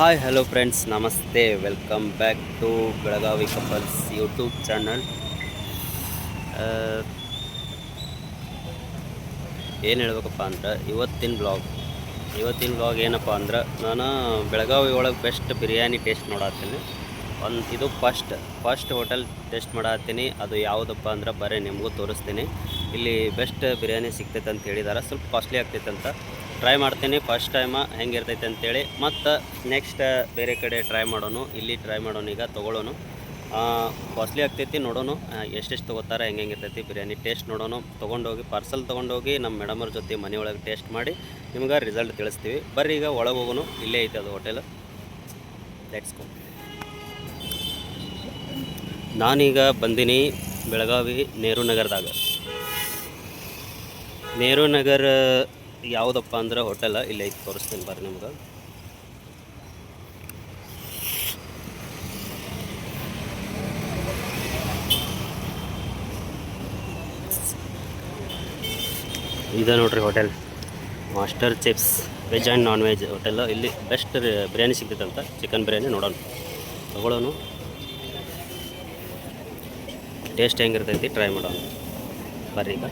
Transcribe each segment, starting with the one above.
Hi hello friends ನಮಸ್ತೆ welcome back to Belagavi couples YouTube channel ಏನು ಹೇಳ್ಬೇಕಪ್ಪ ಅಂದ್ರೆ, ಇವತ್ತಿನ ಬ್ಲಾಗ್ ಇವತ್ತಿನ ಬ್ಲಾಗ್ ಏನಪ್ಪ ಅಂದ್ರೆ, ನಾನು ಬೆಳಗಾವಿ ಒಳಗೆ ಬೆಸ್ಟ್ ಬಿರಿಯಾನಿ ಟೇಸ್ಟ್ ಮಾಡತ್ತೀನಿ ಒಂದು, ಇದು ಫಸ್ಟ್ ಫಸ್ಟ್ ಹೋಟೆಲ್ ಟೇಸ್ಟ್ ಮಾಡತ್ತೀನಿ ಅದು ಯಾವುದಪ್ಪ ಅಂದ್ರೆ, ಬರೀ ನಿಮಗೂ ತೋರಿಸ್ತೀನಿ. ಇಲ್ಲಿ ಬೆಸ್ಟ್ ಬಿರಿಯಾನಿ ಸಿಗ್ತೈತೆ ಅಂತ ಹೇಳಿದಾರೆ. ಸ್ವಲ್ಪ ಕಾಸ್ಟ್ಲಿ ಆಗ್ತೈತೆ ಅಂತ. ಟ್ರೈ ಮಾಡ್ತೀನಿ ಫಸ್ಟ್ ಟೈಮ ಹೆಂಗಿರ್ತೈತೆ ಅಂತೇಳಿ. ಮತ್ತು ನೆಕ್ಸ್ಟ್ ಬೇರೆ ಕಡೆ ಟ್ರೈ ಮಾಡೋನು, ಇಲ್ಲಿ ಟ್ರೈ ಮಾಡೋನು, ಈಗ ತೊಗೊಳ್ಳೋನು ಕಾಸ್ಟ್ಲಿ ಆಗ್ತೈತಿ ನೋಡೋನು ಎಷ್ಟೆಷ್ಟು ತೊಗೋತಾರೆ, ಹೆಂಗೆ ಹೆಂಗೆ ಇರ್ತೈತಿ, ಬಿರಿಯಾನಿ ಟೇಸ್ಟ್ ನೋಡೋನು. ತೊಗೊಂಡೋಗಿ ಪಾರ್ಸಲ್ ತೊಗೊಂಡೋಗಿ ನಮ್ಮ ಮೇಡಮರ ಜೊತೆ ಮನೆಯೊಳಗೆ ಟೇಸ್ಟ್ ಮಾಡಿ, ನಿಮ್ಗೆ ರಿಸಲ್ಟ್ ತಿಳಿಸ್ತೀವಿ. ಬರ್ರಿ ಈಗ ಒಳಗೆ ಹೋಗೋನು, ಇಲ್ಲೇ ಐತೆ ಅದು ಹೋಟೆಲ್ ಲೆಟ್ಸ್ ಗೋ ನಾನೀಗ ಬಂದೀನಿ ಬೆಳಗಾವಿ, ನೆಹರು ನಗರದಾಗ. ನೆಹರು ನಗರ ಯಾವುದಪ್ಪ ಅಂದ್ರೆ ಹೋಟೆಲ್ ಇಲ್ಲಿ ಐತೆ, ತೋರಿಸ್ತೀನಿ ಬರ್ರಿ ನಿಮ್ಗೆ. ಇದೆ ನೋಡ್ರಿ hotel. Master chips, veg and non veg hotel. ಇಲ್ಲಿ ಬೆಸ್ಟ್ ಬಿರಿಯಾನಿ ಸಿಗ್ತೈತಂತ ಚಿಕನ್ ಬಿರಿಯಾನಿ ನೋಡೋಣ. ತಗೊಳ್ಳೋನು ಟೇಸ್ಟ್ ಹೆಂಗಿರ್ತೈತಿ, ಟ್ರೈ ಮಾಡೋಣ. ಬರ್ರಿ ಈಗ.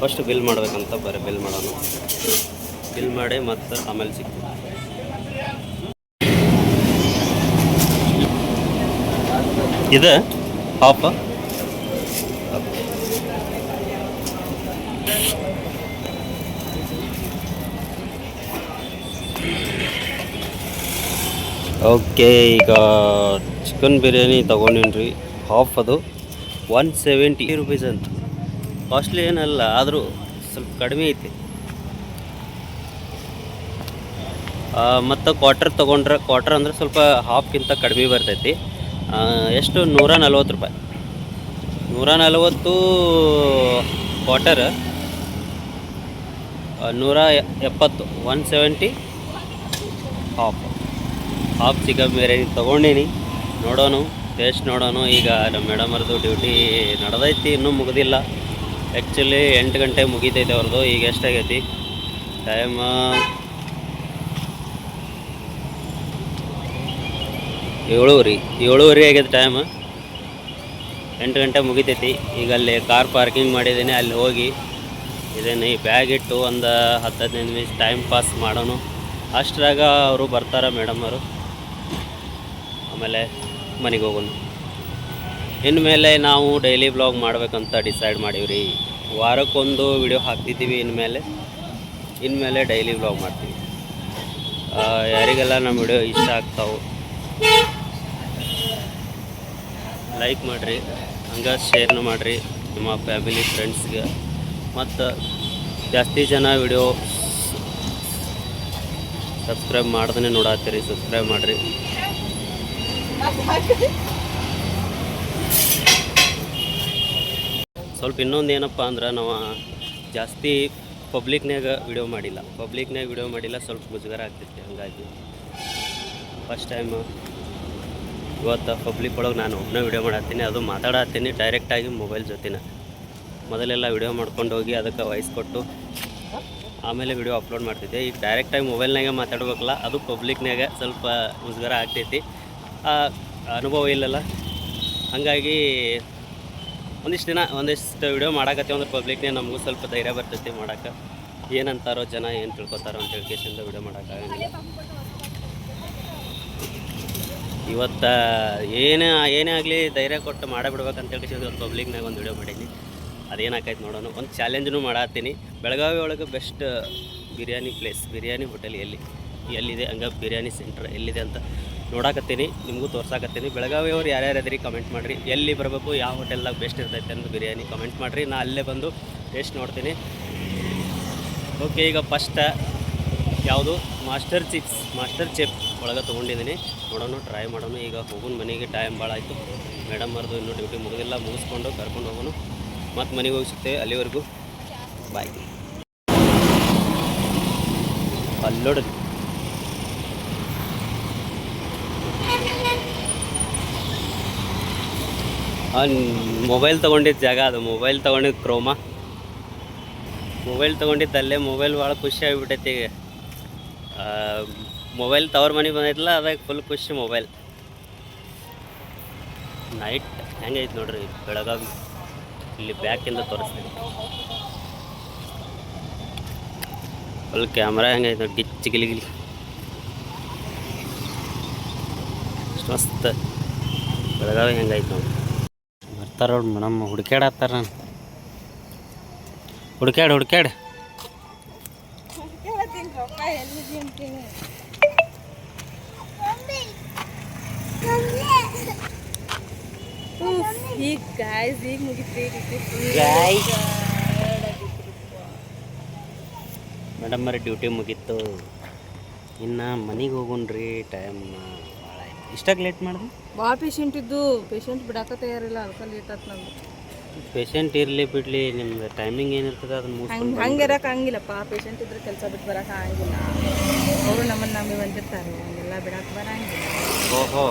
ಫಸ್ಟ್ ಬಿಲ್ ಮಾಡ್ಬೇಕಂತ ಬರೀ ಬಿಲ್ ಮಾಡೋಣ. ಬಿಲ್ ಮಾಡಿ ಮತ್ತೆ ಆಮೇಲೆ ಸಿಗ್ತೀವಿ ಇದು? ಹಾಫ್ ಓಕೆ, ಈಗ ಚಿಕನ್ ಬಿರಿಯಾನಿ ತೊಗೊಂಡಿನ್ರಿ. ಹಾಫ್ ಅದು. ಒನ್ ಸೆವೆಂಟಿ ರುಪೀಸ್ ಅಂತ. ಕಾಸ್ಟ್ಲಿ ಏನಲ್ಲ, ಆದರೂ ಸ್ವಲ್ಪ ಕಡಿಮೆ ಐತಿ. ಮತ್ತು ಕ್ವಾರ್ಟರ್ ತೊಗೊಂಡ್ರೆ ಕ್ವಾರ್ಟರ್ ಅಂದರೆ ಸ್ವಲ್ಪ ಹಾಫ್ಗಿಂತ ಕಡಿಮೆ ಬರ್ತೈತಿ. ಎಷ್ಟು? ನೂರ ನಲ್ವತ್ತು ರೂಪಾಯಿ. ನೂರ ನಲ್ವತ್ತು ಕ್ವಾರ್ಟರ್ ನೂರ ಎಪ್ಪತ್ತು. One seventy half half chicken biryani ತೊಗೊಂಡೀನಿ. ನೋಡೋಣ ಟೇಸ್ಟ್ ನೋಡೋಣ ಈಗ ನಮ್ಮ ಮೇಡಮರದು ಡ್ಯೂಟಿ ನಡೆದೈತಿ, ಇನ್ನೂ ಮುಗಿದಿಲ್ಲ. ಆ್ಯಕ್ಚುಲಿ ಎಂಟು ಗಂಟೆ ಮುಗಿತೈತೆ ಅವ್ರದ್ದು ಈಗ ಎಷ್ಟಾಗೈತಿ? ಟೈಮ್ ಏಳುವರೆ ಏಳುವರೆ ಆಗ್ಯದ ಟೈಮ್ ಎಂಟು ಗಂಟೆ ಮುಗಿತೈತಿ. ಈಗ ಅಲ್ಲಿ ಕಾರ್ ಪಾರ್ಕಿಂಗ್ ಮಾಡಿದ್ದೀನಿ ಅಲ್ಲಿ ಹೋಗಿ ಇದೇನು ಈ ಬ್ಯಾಗ್ ಇಟ್ಟು ಒಂದು ಹತ್ತು ಹದಿನೈದು ನಿಮಿಷ ಟೈಮ್ ಪಾಸ್ ಮಾಡೋನು. ಅಷ್ಟರಾಗ ಅವರು ಬರ್ತಾರೆ ಮೇಡಮರು ಆಮೇಲೆ ಮನೆಗೆ ಹೋಗೋಣ. ಇನ್ಮೇಲೆ ನಾವು ಡೈಲಿ ಬ್ಲಾಗ್ ಮಾಡಬೇಕಂತ ಡಿಸೈಡ್ ಮಾಡೀವ್ರಿ. ವಾರಕ್ಕೊಂದು ವಿಡಿಯೋ ಹಾಕ್ತಿದ್ದೀವಿ ಇನ್ಮೇಲೆ ಇನ್ಮೇಲೆ ಡೈಲಿ ಬ್ಲಾಗ್ ಮಾಡ್ತೀವಿ. ಯಾರಿಗೆಲ್ಲ ನಮ್ಮ ವಿಡಿಯೋ ಇಷ್ಟ ಆಗ್ತಾವೆ ಲೈಕ್ ಮಾಡಿರಿ, ಹಂಗೆ ಶೇರ್ನು ಮಾಡಿರಿ, ನಿಮ್ಮ ಫ್ಯಾಮಿಲಿ ಫ್ರೆಂಡ್ಸ್ಗೆ ಮತ್ತು ಜಾಸ್ತಿ ಜನ ವಿಡಿಯೋ ಸಬ್ಸ್ಕ್ರೈಬ್ ಮಾಡ್ದೇ ನೋಡತ್ತೀರಿ ಸಬ್ಸ್ಕ್ರೈಬ್ ಮಾಡಿರಿ. ಸ್ವಲ್ಪ ಇನ್ನೊಂದು ಏನಪ್ಪ ಅಂದ್ರೆ ನಾವು ಜಾಸ್ತಿ ಪಬ್ಲಿಕ್ನಾಗ ವಿಡಿಯೋ ಮಾಡಿಲ್ಲ. ಪಬ್ಲಿಕ್ನಾಗ ವಿಡಿಯೋ ಮಾಡಿಲ್ಲ, ಸ್ವಲ್ಪ ಮುಜುಗರ ಆಗ್ತಿತ್ತು, ಹಂಗಾಗಿ. ಫಸ್ಟ್ ಟೈಮ್ ಇವತ್ತು ಪಬ್ಲಿಕ್ ಒಳಗೆ ನಾನು ಒಬ್ಬನೇ ವಿಡಿಯೋ ಮಾಡತ್ತೀನಿ, ಅದು ಮಾತಾಡತ್ತೀನಿ ಡೈರೆಕ್ಟಾಗಿ ಮೊಬೈಲ್ ಜೊತೆನ. ಮೊದಲೆಲ್ಲ ವಿಡಿಯೋ ಮಾಡ್ಕೊಂಡು ಹೋಗಿ ಅದಕ್ಕೆ ವಾಯ್ಸ್ ಕೊಟ್ಟು ಆಮೇಲೆ ವಿಡಿಯೋ ಅಪ್ಲೋಡ್ ಮಾಡ್ತಿದ್ದೆ. ಈಗ ಡೈರೆಕ್ಟಾಗಿ ಮೊಬೈಲ್ನಾಗೆ ಮಾತಾಡ್ಬೇಕಲ್ಲ, ಅದು ಪಬ್ಲಿಕ್ನಾಗ ಸ್ವಲ್ಪ ಮುಜುಗರ ಆಗ್ತೈತಿ. ಆ ಅನುಭವ ಇಲ್ಲಲ್ಲ. ಹಾಗಾಗಿ ಒಂದಿಷ್ಟು ದಿನ, ಒಂದಿಷ್ಟು ವಿಡಿಯೋ ಮಾಡಾಕತ್ತೀವಿ ಅಂದ್ರೆ ಪಬ್ಲಿಕ್ನೇ ನಮಗೂ ಸ್ವಲ್ಪ ಧೈರ್ಯ ಬರ್ತೈತಿ ಮಾಡಕ್ಕೆ ಏನಂತಾರೋ ಜನ ಏನು ತಿಳ್ಕೊತಾರೋ ಅಂತ ಹೇಳ್ಕೇಸಿಂದ ವಿಡಿಯೋ ಮಾಡೋಕ್ಕಾಗಂಗಿಲ್ಲ ಇವತ್ತು ಏನೇ ಏನೇ ಆಗಲಿ ಧೈರ್ಯ ಕೊಟ್ಟು ಮಾಡಬಿಡ್ಬೇಕಂತೇಳಿ ಒಂದು ಪಬ್ಲಿಕ್ನಾಗ ಒಂದು ವಿಡಿಯೋ ಮಾಡೀನಿ ಅದೇನಾಕೈತೆ ನೋಡೋಣ ಒಂದು ಚಾಲೆಂಜ್ನು ಮಾಡತ್ತೀನಿ. ಬೆಳಗಾವಿ ಒಳಗೆ best biryani place biryani hotel ಎಲ್ಲಿ? ಎಲ್ಲಿದೆ? ಹಂಗೆ ಬಿರಿಯಾನಿ ಸೆಂಟ್ರ್ ಎಲ್ಲಿದೆ ಅಂತ ನೋಡಾಕತ್ತೀನಿ, ನಿಮಗೂ ತೋರ್ಸಾಕತ್ತೀನಿ. ಬೆಳಗಾವಿಯವ್ರು ಯಾರ್ಯಾರು ಅದ್ರಿ ಕಮೆಂಟ್ ಮಾಡಿರಿ. ಎಲ್ಲಿ ಬರಬೇಕು, ಯಾವ ಹೋಟೆಲ್ದಾಗ ಬೆಸ್ಟ್ ಇರ್ತೈತೆ ಅಂತ ಬಿರಿಯಾನಿ ಕಮೆಂಟ್ ಮಾಡಿರಿ. ನಾ ಅಲ್ಲೇ ಬಂದು ಟೇಸ್ಟ್ ನೋಡ್ತೀನಿ. ಓಕೆ ಈಗ ಫಸ್ಟ್ ಯಾವುದು? ಮಾಸ್ಟರ್ ಚಿಪ್ಸ್ ಮಾಸ್ಟರ್ ಚಿಪ್ ಒಳಗೆ ತೊಗೊಂಡಿದ್ದೀನಿ ನೋಡೋಣ ಟ್ರೈ ಮಾಡೋಣ. ಈಗ ಹೋಗೋಣ ಮನೆಗೆ ಟೈಮ್ ಭಾಳ ಆಯಿತು. ಮೇಡಮ್ ಅವ್ರದ್ದು ಇನ್ನೂ ಡ್ಯೂಟಿ ಮುಗಿದಿಲ್ಲ, ಮುಗಿಸ್ಕೊಂಡು ಕರ್ಕೊಂಡು ಹೋಗೋಣ. ಮತ್ತು ಮನೆಗೆ ಹೋಗಿ ಸಿಗ್ತೇವೆ ಅಲ್ಲಿವರೆಗೂ. ಬಾಯ್ ಅಲ್ಲೋಡಿ. ಮೊಬೈಲ್ ತೊಗೊಂಡಿದ್ದ ಜಾಗ ಅದು ಮೊಬೈಲ್ ತೊಗೊಂಡಿದ್ದು ಕ್ರೋಮ ಮೊಬೈಲ್ ತೊಗೊಂಡಿದ್ದು ಅಲ್ಲೇ ಮೊಬೈಲ್ ಭಾಳ ಖುಷಿ ಆಗಿಬಿಟ್ಟೈತಿ ಈಗ. ಮೊಬೈಲ್ ತವರ್ ಮನೆಗೆ ಬಂದೈತಲ್ಲ ಅದಾಗ ಫುಲ್ ಖುಷಿ ಮೊಬೈಲ್ ನೈಟ್ ಹೆಂಗೈತೆ ನೋಡ್ರಿ, ಬೆಳಗಾವಿ ಇಲ್ಲಿ ಬ್ಯಾಕಿಂದ ತೋರಿಸ್ತೀನಿ. ಫುಲ್ ಕ್ಯಾಮ್ರಾ ಹೆಂಗೈತೆ ನೋಡಿ, ಗಿಚ್ಚಿ ಗಿಲಿ ಮಸ್ತ್. ಬೆಳಗಾವಿ ಹೆಂಗೈತೆ ನೋಡಿ. ಬರ್ತಾರ ನೋಡಿ ಮೇಡಮ್ ಹುಡುಕ್ಯಾಡತ್ತಾರ ನಾನು. ಹುಡುಕ್ಯಾಡ ಹುಡುಕ್ಯಾಡ. ಈಗ ಗಾಯ್ಸ್ ಈಗ ಅವ್ರ ಡ್ಯೂಟಿ ಮುಗೀತು. ಇನ್ನು ಮನೆಗೆ ಹೋಗೋಣ್ರಿ ಟೈಮ್ ಇಷ್ಟಾಗಿ ಲೇಟ್ ಮಾಡಿದ್ರು? ಭಾಳ ಪೇಷಂಟ್ ಇದ್ದು ಪೇಷಂಟ್ ಬಿಡಾಕ ತಯಾರಿಲ್ಲ ಅದಕ್ಕೆ ಲೇಟ್ ಆತ್ ನಮ್ದು ಪೇಷಂಟ್ ಇರಲಿ ಬಿಡಲಿ ನಿಮ್ದು ಟೈಮಿಂಗ್ ಏನಿರ್ತದೆ ಅದನ್ನ ಹಂಗೆ ಮುಗಿಸ್ಕೊಂಡು ಹಂಗೆ ಇರಕ್ಕೆ ಆಗಂಗಿಲ್ಲಪ್ಪ ಪೇಷಂಟ್ ಇದ್ರೆ ಕೆಲಸ ಬಿಟ್ಟು ಬರಕ್ಕೆ ಆಗಂಗಿಲ್ಲ. ಅವರು ನಮ್ಮನ್ನು ನಂಬಿ ಬಂದಿರ್ತಾರೆ ಹಂಗೆಲ್ಲ ಬಿಡಕ್ಕೆ ಬರಂಗಿಲ್ಲ. ಓಹೋ.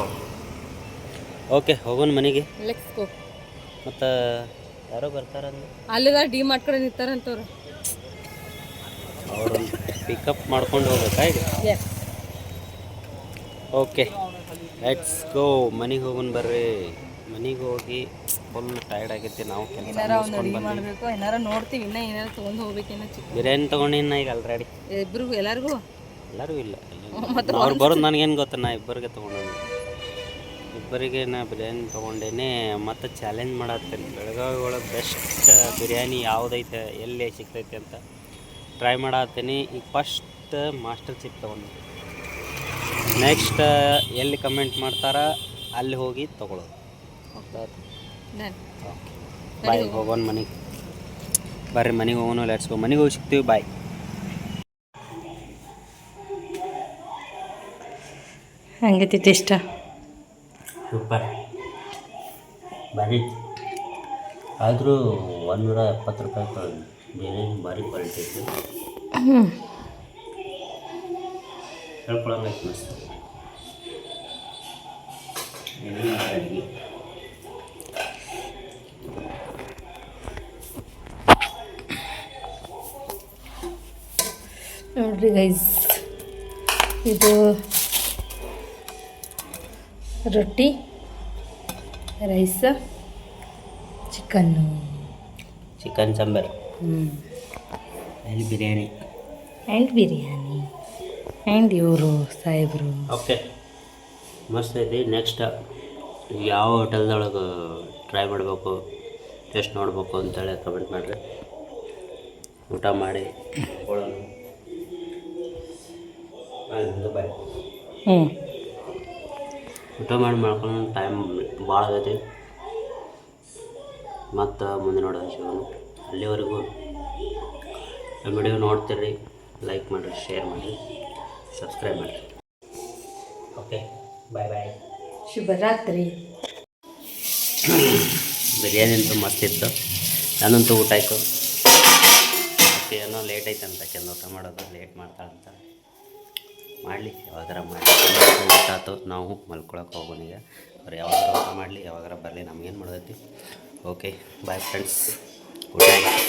ಓಕೆ ಹೋಗೋಣ ಮನೆಗೆ. ಲೆಟ್ಸ್ ಗೋ ಮತ್ತು ಯಾರೋ ಬರ್ತಾರಂದ್ರೆ ಅಲ್ಲಿದ ಡಿ ಮಾಡ್ಕೊಂಡು ಕಡೆ ನಿಂತಾರಂತವ್ರು. ಅವರು ಪಿಕಪ್ ಮಾಡ್ಕೊಂಡು ಹೋಗ್ಬೇಕಾ ಈಗ? ಎಸ್ ಓಕೆ ಲೆಟ್ಸ್ ಗೋ ಮನೆಗೆ ಹೋಗೋಣ ಬರ್ರಿ. ಮನೆಗೆ ಹೋಗಿ ಫುಲ್ ಟೈರ್ಡ್ ಆಗೈತಿ ನಾವು ಕೆಲಸ ಏನಾರ ಒಂದು ಅಡುಗೆ ಮಾಡಬೇಕು ಏನಾರ ನೋಡ್ತೀವಿ ಇನ್ನೂ ಏನಾರ ತೊಗೊಂಡು ಹೋಗ್ಬೇಕೇನೋ ಚಿಕ್ಕ ಬಿರಿಯಾನಿ ತೊಗೊಂಡಿನ ಈಗ ಆಲ್ರೆಡಿ ಇಬ್ರಿಗೂ ಎಲ್ಲರಿಗೂ? ಎಲ್ಲರೂ ಇಲ್ಲ ಅವ್ರು ಬರೋದು ನನಗೇನು ಗೊತ್ತ ನಾ ಇಬ್ಬರಿಗೆ ತೊಗೊಂಡು ಇಬ್ಬರಿಗೆ ನಾ ಬಿರಿಯಾನಿ ತೊಗೊಂಡೇನೆ. ಮತ್ತು ಚಾಲೆಂಜ್ ಮಾಡತ್ತೇನೆ. ಬೆಳಗಾವಿ ಒಳಗೆ ಬೆಸ್ಟ್ ಬಿರಿಯಾನಿ ಯಾವುದೈತೆ ಎಲ್ಲಿ ಸಿಗ್ತೈತೆ ಅಂತ ಟ್ರೈ ಮಾಡತ್ತೀನಿ. ಈಗ ಫಸ್ಟ್ ಮಾಸ್ಟರ್ ಚಿಪ್ ತೊಗೊಂಡು ನೆಕ್ಸ್ಟ್ ಎಲ್ಲಿ ಕಮೆಂಟ್ ಮಾಡ್ತಾರ ಅಲ್ಲಿ ಹೋಗಿ ತೊಗೊಳೋದು ಡನ್ ಬಾಯ್ ಹೋಗೋಣ ಮನೆಗೆ. ಬರ್ರಿ ಮನೆಗೆ ಹೋಗೋಣ ಲೆಟ್ಸ್ ಗೋ ಮನೆಗೆ ಹೋಗಿ ಸಿಗ್ತೀವಿ ಬಾಯ್ ಹಂಗೈತಿ ಟೇಸ್ಟ ಸೂಪರ್. ಭಾರಿ ಆದರೂ ಒಂದೂರ ಎಪ್ಪತ್ತು ರೂಪಾಯಿ ಬೇರೆ ಬಾರಿ ಭಾರಿ ಕ್ವಾಲಿಟಿ ಇತ್ತು ಹೇಳ್ಕೊಳಂಗೈತೆ ಮಸ್ತ್ ನೋಡ್ರಿ ಗೈಸ್ ಇದು ರೊಟ್ಟಿ ರೈಸ ಚಿಕನ್ನು ಚಿಕನ್ ಸಾಂಬಾರು. ಹ್ಞೂ and biryani and biryani and ಇವರು ಸಾಹೇಬರು. ಓಕೆ ಮಸ್ತ್ ಐತಿ. ನೆಕ್ಸ್ಟ್ ಯಾವ ಹೋಟೆಲ್ದೊಳಗೆ ಟ್ರೈ ಮಾಡಬೇಕು ಟೇಸ್ಟ್ ನೋಡಬೇಕು ಅಂತೇಳಿ ಕಮೆಂಟ್ ಮಾಡಿರಿ. ಊಟ ಮಾಡಿ. ಹ್ಞೂ ಊಟ ಮಾಡಿ ಮಾಡ್ಕೊಂಡು ಟೈಮ್ ಭಾಳ ಆಗೈತಿ. ಮತ್ತು ಮುಂದೆ ನೋಡೋದು ಶಿವನು ಅಲ್ಲಿವರೆಗೂ ವಿಡಿಯೋ ನೋಡ್ತೀರಿ ಲೈಕ್ ಮಾಡಿರಿ ಶೇರ್ ಮಾಡಿರಿ. ಸಬ್ಸ್ಕ್ರೈಬ್ ಮಾಡಿ ಓಕೆ ಬಾಯ್ ಬಾಯ್ ಶುಭರಾತ್ರಿ. ಬಿರಿಯಾನಿ ಅಂತೂ ಮಸ್ತಿತ್ತು ನಾನಂತೂ ಊಟ ಆಯಿತು. ಮತ್ತೆ ಏನೋ ಲೇಟ್ ಐತೆ ಅಂತ ಕೆಲವು ಊಟ ಮಾಡೋದು ಲೇಟ್ ಮಾಡ್ತಾಳಂತ ಮಾಡಲಿ ಯಾವಾಗಾರ ಮಾಡಿ. ಊಟ ಆಯ್ತು. ನಾವು ಮಲ್ಕೊಳಕ್ಕೆ ಹೋಗೋಣ ಈಗ. ಅವ್ರು ಯಾವಾಗಾರ ಊಟ ಮಾಡಲಿ ಯಾವಾಗಾರ ಬರಲಿ ನಮಗೇನು ಮಾಡೋದೈತಿ? ಓಕೆ ಬಾಯ್ ಫ್ರೆಂಡ್ಸ್ ಊಟ ನೈಟ್